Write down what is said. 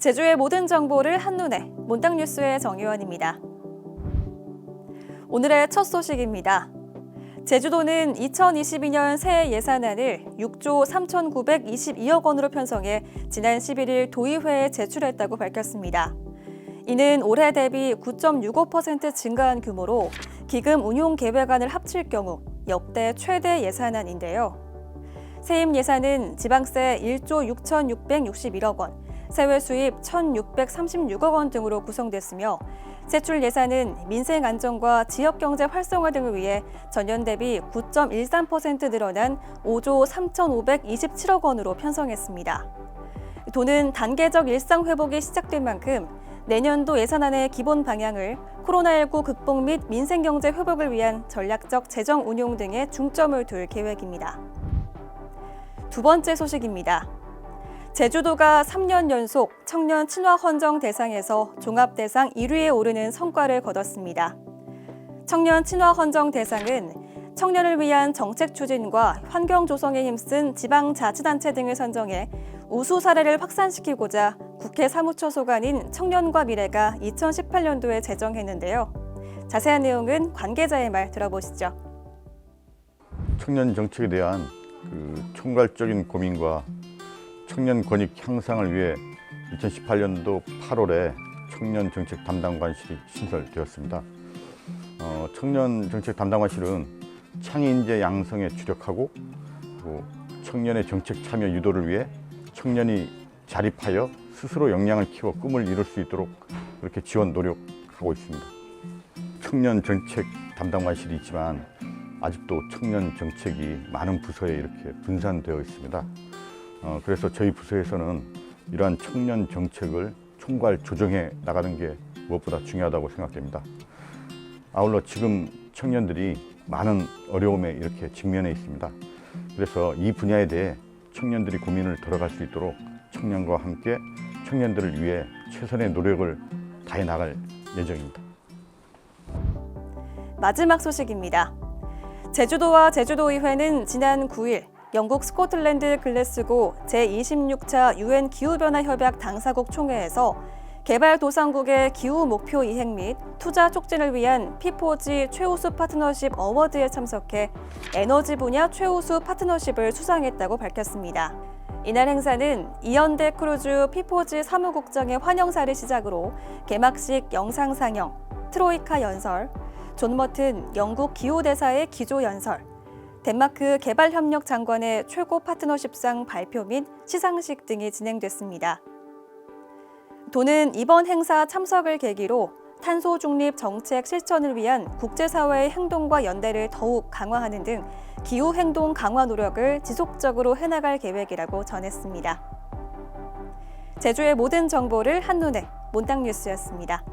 제주의 모든 정보를 한눈에 몬땅 뉴스의 정의원입니다. 오늘의 첫 소식입니다. 제주도는 2022년 새해 예산안을 6조 3,922억 원으로 편성해 지난 11일 도의회에 제출했다고 밝혔습니다. 이는 올해 대비 9.65% 증가한 규모로 기금 운용 계획안을 합칠 경우 역대 최대 예산안인데요. 세임 예산은 지방세 1조 6,661억 원, 세외 수입 1,636억 원 등으로 구성됐으며 세출 예산은 민생 안정과 지역 경제 활성화 등을 위해 전년 대비 9.13% 늘어난 5조 3,527억 원으로 편성했습니다. 도는 단계적 일상 회복이 시작된 만큼 내년도 예산안의 기본 방향을 코로나19 극복 및 민생 경제 회복을 위한 전략적 재정 운용 등에 중점을 둘 계획입니다. 두 번째 소식입니다. 제주도가 3년 연속 청년 친화 헌정 대상에서 종합 대상 1위에 오르는 성과를 거뒀습니다. 청년 친화 헌정 대상은 청년을 위한 정책 추진과 환경 조성에 힘쓴 지방 자치단체 등을 선정해 우수 사례를 확산시키고자 국회 사무처 소관인 청년과 미래가 2018년도에 제정했는데요. 자세한 내용은 관계자의 말 들어보시죠. 청년 정책에 대한 그 총괄적인 고민과 청년 권익 향상을 위해 2018년도 8월에 청년 정책 담당관실이 신설되었습니다. 어, 청년 정책 담당관실은 창의 인재 양성에 주력하고 청년의 정책 참여 유도를 위해 청년이 자립하여 스스로 역량을 키워 꿈을 이룰 수 있도록 그렇게 지원 노력하고 있습니다. 청년 정책 담당관실이 있지만 아직도 청년 정책이 많은 부서에 이렇게 분산되어 있습니다. 어, 그래서 저희 부서에서는 이러한 청년 정책을 총괄 조정해 나가는 게 무엇보다 중요하다고 생각됩니다. 아울러 지금 청년들이 많은 어려움에 이렇게 직면해 있습니다. 그래서 이 분야에 대해 청년들이 고민을 들어갈 수 있도록 청년과 함께 청년들을 위해 최선의 노력을 다해 나갈 예정입니다. 마지막 소식입니다. 제주도와 제주도의회는 지난 9일 영국 스코틀랜드 글래스고 제26차 유엔 기후변화 협약 당사국 총회에서 개발도상국의 기후 목표 이행 및 투자 촉진을 위한 피포지 최우수 파트너십 어워드에 참석해 에너지 분야 최우수 파트너십을 수상했다고 밝혔습니다. 이날 행사는 이현대 크루즈 피포지 사무국장의 환영사를 시작으로 개막식 영상 상영, 트로이카 연설, 존 머튼 영국 기후대사의 기조 연설, 덴마크 개발협력 장관의 최고 파트너십상 발표 및 시상식 등이 진행됐습니다. 도는 이번 행사 참석을 계기로 탄소 중립 정책 실천을 위한 국제사회의 행동과 연대를 더욱 강화하는 등 기후 행동 강화 노력을 지속적으로 해나갈 계획이라고 전했습니다. 제주의 모든 정보를 한눈에 몬땅 뉴스였습니다.